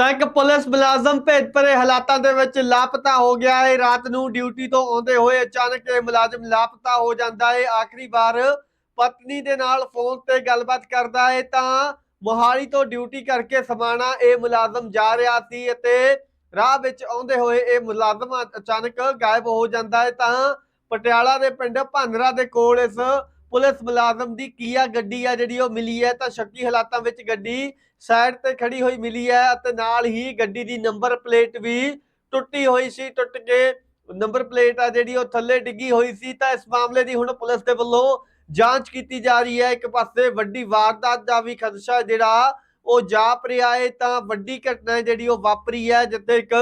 ਤਾਂ ਇੱਕ ਪੁਲਿਸ ਮੁਲਾਜ਼ਮ ਭੇਦਭਰੇ ਹਾਲਾਤਾਂ ਦੇ ਵਿੱਚ ਲਾਪਤਾ ਹੋ ਗਿਆ ਹੈ। ਰਾਤ ਨੂੰ ਡਿਊਟੀ ਤੋਂ ਆਉਂਦੇ ਹੋਏ ਅਚਾਨਕ ਇਹ ਮੁਲਾਜ਼ਮ ਲਾਪਤਾ ਹੋ ਜਾਂਦਾ ਹੈ। ਆਖਰੀ ਵਾਰ ਪਤਨੀ ਦੇ ਨਾਲ ਫੋਨ ਤੇ ਗੱਲਬਾਤ ਕਰਦਾ ਹੈ ਤਾਂ ਮੋਹਾਲੀ ਤੋਂ ਡਿਊਟੀ ਕਰਕੇ ਸਮਾਣਾ ਇਹ ਮੁਲਾਜ਼ਮ ਜਾ ਰਿਹਾ ਸੀ ਅਤੇ ਰਾਹ ਵਿੱਚ ਆਉਂਦੇ ਹੋਏ ਇਹ ਮੁਲਾਜ਼ਮ ਅਚਾਨਕ ਗਾਇਬ ਹੋ ਜਾਂਦਾ ਹੈ। ਤਾਂ ਪਟਿਆਲਾ ਦੇ ਪਿੰਡ ਭਾਨਰਾ ਦੇ ਕੋਲ ਇਸ ਪੁਲਿਸ ਮੁਲਾਜ਼ਮ ਦੀ ਕੀਆ ਗੱਡੀ ਆ ਜਿਹੜੀ ਉਹ ਮਿਲੀ ਹੈ, ਤਾਂ ਸ਼ੱਕੀ ਹਾਲਾਤਾਂ ਵਿੱਚ ਗੱਡੀ ਸਾਈਡ ਤੇ ਖੜੀ ਹੋਈ ਮਿਲੀ ਹੈ ਅਤੇ ਨਾਲ ਹੀ ਗੱਡੀ ਦੀ ਨੰਬਰ ਪਲੇਟ ਵੀ ਟੁੱਟੀ ਹੋਈ ਸੀ, ਟੁੱਟ ਕੇ ਨੰਬਰ ਪਲੇਟ ਆ ਜਿਹੜੀ ਉਹ ਥੱਲੇ ਡਿੱਗੀ ਹੋਈ ਸੀ, ਤਾਂ ਇਸ ਮਾਮਲੇ ਦੀ ਹੁਣ ਪੁਲਿਸ ਦੇ ਵੱਲੋਂ ਜਾਂਚ ਕੀਤੀ ਜਾ ਰਹੀ ਹੈ। ਇੱਕ ਪਾਸੇ ਵੱਡੀ ਵਾਰਦਾਤ ਦਾ ਵੀ ਖਦਸ਼ਾ ਜਿਹੜਾ ਉਹ ਜਾਪ ਰਿਹਾ ਹੈ, ਤਾਂ ਵੱਡੀ ਘਟਨਾ ਜਿਹੜੀ ਉਹ ਵਾਪਰੀ ਹੈ, ਜਿੱਥੇ ਇੱਕ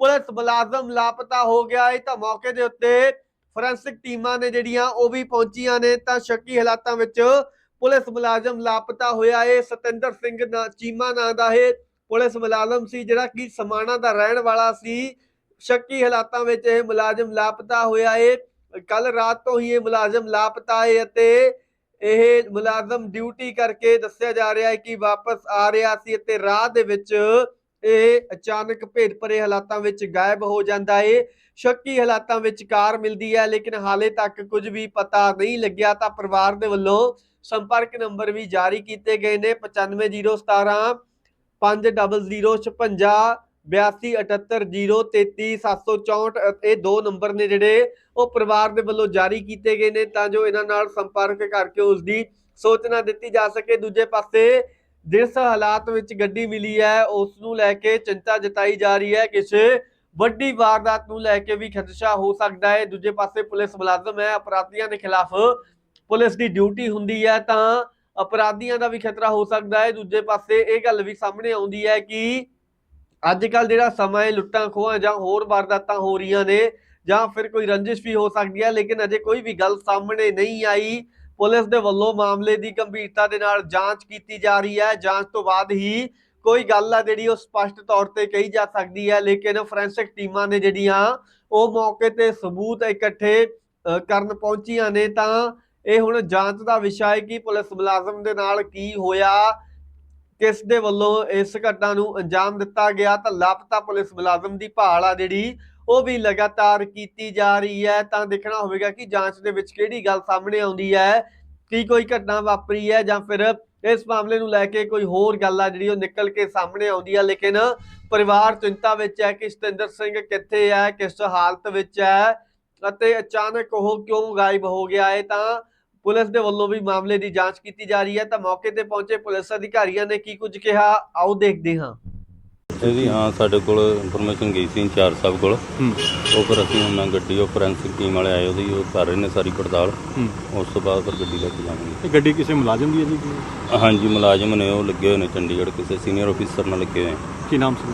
ਪੁਲਿਸ ਮੁਲਾਜ਼ਮ ਲਾਪਤਾ ਹੋ ਗਿਆ ਹੈ। ਤਾਂ ਮੌਕੇ ਦੇ ਉੱਤੇ ਫੋਰੈਂਸਿਕ ਟੀਮਾਂ ਨੇ ਜਿਹੜੀਆਂ ਉਹ ਵੀ ਪਹੁੰਚੀਆਂ ਨੇ, ਤਾਂ ਸ਼ੱਕੀ ਹਾਲਾਤਾਂ ਵਿੱਚ ਪੁਲਿਸ ਮੁਲਾਜ਼ਮ ਲਾਪਤਾ ਹੋਇਆ ਹੈ ਸਤਿੰਦਰ ਸਿੰਘ ਚੀਮਾ ਨਾਂ ਦਾ ਇਹ ਪੁਲਿਸ ਮੁਲਾਜ਼ਮ ਸੀ, ਜਿਹੜਾ ਕਿ ਸਮਾਣਾ ਦਾ ਰਹਿਣ ਵਾਲਾ ਸੀ। ਸ਼ੱਕੀ ਹਾਲਾਤਾਂ ਵਿੱਚ ਇਹ ਮੁਲਾਜ਼ਮ ਲਾਪਤਾ ਹੋਇਆ ਏ। ਕੱਲ ਰਾਤ ਤੋਂ ਹੀ ਇਹ ਮੁਲਾਜ਼ਮ ਲਾਪਤਾ ਏ ਅਤੇ ਇਹ ਮੁਲਾਜ਼ਮ ਡਿਊਟੀ ਕਰਕੇ ਦੱਸਿਆ ਜਾ ਰਿਹਾ ਹੈ ਕਿ ਵਾਪਸ ਆ ਰਿਹਾ ਸੀ ਅਤੇ ਰਾਹ ਦੇ ਵਿੱਚ ਇਹ ਅਚਾਨਕ ਭੇਦ ਭਰੇ ਹਾਲਾਤਾਂ ਵਿੱਚ ਗਾਇਬ ਹੋ ਜਾਂਦਾ ਹੈ ਸ਼ੱਕੀ ਹਾਲਾਤਾਂ ਵਿੱਚ ਕਾਰ ਮਿਲਦੀ ਹੈ, ਲੇਕਿਨ ਹਾਲੇ ਤੱਕ ਕੁਝ ਵੀ ਪਤਾ ਨਹੀਂ ਲੱਗਿਆ ਤਾਂ ਪਰਿਵਾਰ ਦੇ ਵੱਲੋਂ ਸੰਪਰਕ ਨੰਬਰ ਵੀ ਜਾਰੀ ਕੀਤੇ ਗਏ ਨੇ। 95017 500056 8278033764 ਇਹ ਦੋ ਨੰਬਰ ਨੇ ਜਿਹੜੇ ਉਹ ਪਰਿਵਾਰ ਦੇ ਵੱਲੋਂ ਜਾਰੀ ਕੀਤੇ ਗਏ ਨੇ ਤਾਂ ਜੋ ਇਹਨਾਂ ਨਾਲ ਸੰਪਰਕ ਕਰਕੇ ਉਸ ਦੀ ਸੂਚਨਾ ਦਿੱਤੀ ਜਾ ਸਕੇ। ਦੂਜੇ ਪਾਸੇ ਜਿਸ ਹਾਲਾਤ ਵਿੱਚ ਗੱਡੀ ਮਿਲੀ ਹੈ, ਉਸ ਨੂੰ ਲੈ ਕੇ ਚਿੰਤਾ ਜਤਾਈ ਜਾ ਰਹੀ ਹੈ। ਕਿਸੇ ਵੱਡੀ ਵਾਰਦਾਤ ਨੂੰ ਲੈ ਕੇ ਵੀ ਖਦਸ਼ਾ ਹੋ ਸਕਦਾ ਹੈ। ਦੂਜੇ ਪਾਸੇ ਪੁਲਿਸ ਮੁਲਾਜ਼ਮ ਹੈ, ਅਪਰਾਧੀਆਂ ਦੇ ਖਿਲਾਫ ਪੁਲਿਸ ਦੀ ਡਿਊਟੀ ਹੁੰਦੀ ਹੈ ਤਾਂ ਅਪਰਾਧੀਆਂ ਦਾ ਵੀ ਖਤਰਾ ਹੋ ਸਕਦਾ ਹੈ। ਦੂਜੇ ਪਾਸੇ ਇਹ ਗੱਲ ਵੀ ਸਾਹਮਣੇ ਆਉਂਦੀ ਹੈ ਕਿ ਅੱਜ ਕੱਲ ਜਿਹੜਾ ਸਮਾਂ ਹੈ, ਲੁੱਟਾਂ ਖੋਹਾਂ ਜਾਂ ਹੋਰ ਵਾਰਦਾਤਾਂ ਹੋ ਰਹੀਆਂ ਨੇ ਜਾਂ ਫਿਰ ਕੋਈ ਰੰਜਿਸ਼ ਵੀ ਹੋ ਸਕਦੀ ਹੈ, ਲੇਕਿਨ ਅਜੇ ਕੋਈ ਵੀ ਗੱਲ ਸਾਹਮਣੇ ਨਹੀਂ ਆਈ। ਪੁਲਿਸ ਦੇ ਵੱਲੋਂ ਮਾਮਲੇ ਦੀ ਗੰਭੀਰਤਾ ਦੇ ਨਾਲ ਜਾਂਚ ਕੀਤੀ ਜਾ ਰਹੀ ਹੈ। ਜਾਂਚ ਤੋਂ ਬਾਅਦ ਹੀ ਕੋਈ ਗੱਲ ਆ ਜਿਹੜੀ ਉਹ ਸਪਸ਼ਟ ਤੌਰ ਤੇ ਕਹੀ ਜਾ ਸਕਦੀ ਹੈ, ਲੇਕਿਨ ਫੋਰੈਂਸਿਕ ਟੀਮਾਂ ਨੇ ਜਿਹੜੀਆਂ ਉਹ ਮੌਕੇ ਤੇ ਸਬੂਤ ਇਕੱਠੇ ਕਰਨ ਪਹੁੰਚੀਆਂ ਨੇ ਤਾਂ ਇਹ ਹੁਣ ਜਾਂਚ ਦਾ ਵਿਸ਼ਾ ਹੈ ਕਿ ਪੁਲਿਸ ਮੁਲਾਜ਼ਮ ਦੇ ਨਾਲ ਕੀ ਹੋਇਆ, ਕਿਸ ਦੇ ਵੱਲੋਂ ਇਸ ਘਟਨਾ ਨੂੰ ਅੰਜਾਮ ਦਿੱਤਾ ਗਿਆ ਤਾਂ ਲਾਪਤਾ ਪੁਲਿਸ ਮੁਲਾਜ਼ਮ ਦੀ ਭਾਲ ਆ ਜਿਹੜੀ ਉਹ ਵੀ ਲਗਾਤਾਰ ਕੀਤੀ ਜਾ ਰਹੀ ਹੈ। ਤਾਂ ਦੇਖਣਾ ਹੋਵੇਗਾ ਕਿ ਜਾਂਚ ਦੇ ਵਿੱਚ ਕਿਹੜੀ ਗੱਲ ਸਾਹਮਣੇ ਆਉਂਦੀ ਹੈ, ਕੀ ਕੋਈ ਘਟਨਾ ਵਾਪਰੀ ਹੈ ਜਾਂ ਫਿਰ ਇਸ ਮਾਮਲੇ ਨੂੰ ਲੈ ਕੇ ਕੋਈ ਹੋਰ ਗੱਲ ਆ ਜਿਹੜੀ ਉਹ ਨਿਕਲ ਕੇ ਸਾਹਮਣੇ ਆਉਂਦੀ ਹੈ ਲੇਕਿਨ ਪਰਿਵਾਰ ਚਿੰਤਾ ਵਿੱਚ ਹੈ ਕਿ ਸਤਿੰਦਰ ਸਿੰਘ ਕਿੱਥੇ ਹੈ, ਕਿਸ ਹਾਲਤ ਵਿੱਚ ਹੈ ਅਤੇ ਅਚਾਨਕ ਉਹ ਕਿਉਂ ਗਾਇਬ ਹੋ ਗਿਆ ਹੈ। ਤਾਂ ਪੁਲਿਸ ਦੇ ਵੱਲੋਂ ਵੀ ਮਾਮਲੇ ਦੀ ਜਾਂਚ ਕੀਤੀ ਜਾ ਰਹੀ ਹੈ। ਤਾਂ ਮੌਕੇ ਤੇ ਪਹੁੰਚੇ ਪੁਲਿਸ ਅਧਿਕਾਰੀਆਂ ਨੇ ਕੀ ਕੁਝ ਕਿਹਾ? ਆਓ ਦੇਖਦੇ ਹਾਂ। ਇਹਦੀ ਹਾਂ ਸਾਡੇ ਕੋਲ ਇਨਫੋਰਮੇਸ਼ਨ ਗਈ ਸੀ ਇੰਚਾਰਜ ਸਾਹਿਬ ਕੋਲ। ਉਹ ਫਿਰ ਅਸੀਂ ਉਹਨਾਂ ਗੱਡੀ ਉਹ ਫੋਰੈਂਸਿਕ ਟੀਮ ਵਾਲੇ ਆਏ ਉਹਦੀ ਉਹ ਕਰ ਰਹੇ ਨੇ ਸਾਰੀ ਪੜਤਾਲ। ਹੂੰ। ਉਸ ਤੋਂ ਬਾਅਦ ਫਿਰ ਗੱਡੀ ਲੈ ਕੇ ਜਾਵਾਂਗੇ। ਇਹ ਗੱਡੀ ਕਿਸੇ ਮੁਲਾਜ਼ਮ ਦੀ ਹੈ ਜੀ? ਹਾਂਜੀ ਮੁਲਾਜ਼ਮ ਨੇ ਉਹ ਲੱਗੇ ਹੋਏ ਨੇ ਚੰਡੀਗੜ੍ਹ ਕਿਸੇ ਸੀਨੀਅਰ ਅਫੀਸਰ ਨਾਲ ਲੱਗੇ ਹੋਏ। ਕੀ ਨਾਮ ਸੀ?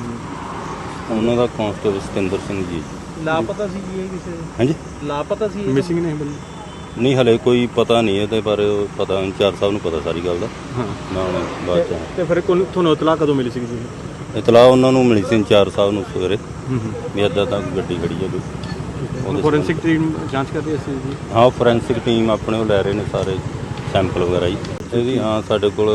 ਉਹਨਾਂ ਦਾ ਕਾਂਸਟੇਬਲ ਸਤਿੰਦਰ ਸਿੰਘ ਜੀ। ਲਾਪਤਾ ਸੀ ਜੀ ਇਹ ਕਿਸੇ ਹਾਂਜੀ? ਲਾਪਤਾ ਸੀ ਇਹ ਮਿਸਿੰਗ ਨੇ ਬੰਦੇ? ਨਹੀਂ ਹਲੇ ਕੋਈ ਪਤਾ ਨਹੀਂ ਇਹਦੇ ਬਾਰੇ ਉਹ ਪਤਾ ਇੰਚਾਰਜ ਸਾਹਿਬ ਨੂੰ ਪਤਾ ਸਾਰੀ ਗੱਲ ਦਾ। ਹਾਂ। ਮੈਂ ਹੁਣ ਬਾਅਦ ਚ। ਤੇ ਫਿਰ ਕੋਲ ਤੁਹਾਨੂੰ ਇਤਲਾਹ ਕਦੋਂ ਮਿਲੀ ਸੀ ਜੀ? ਇਤਲਾਹ ਉਹਨਾਂ ਨੂੰ ਮਿਲੀ ਸੀ ਇੰਚਾਰਜ ਸਾਹਿਬ ਨੂੰ ਸਵੇਰੇ ਹੂੰ ਹੂੰ। ਵੀ ਇੱਦਾਂ ਤਾਂ ਗੱਡੀ ਖੜੀ ਹੈ ਕੋਈ ਉਹਦੇ ਫੋਰੈਂਸਿਕ ਟੀਮ ਜਾਂਚ ਕਰ ਰਹੀ ਸੀ ਜੀ? ਹਾਂ ਫੋਰੈਂਸਿਕ ਟੀਮ ਆਪਣੇ ਉਹ ਲੈ ਰਹੇ ਨੇ ਸਾਰੇ ਸੈਂਪਲ ਵਗੈਰਾ ਜੀ। ਇਹਦੀ ਹਾਂ ਸਾਡੇ ਕੋਲ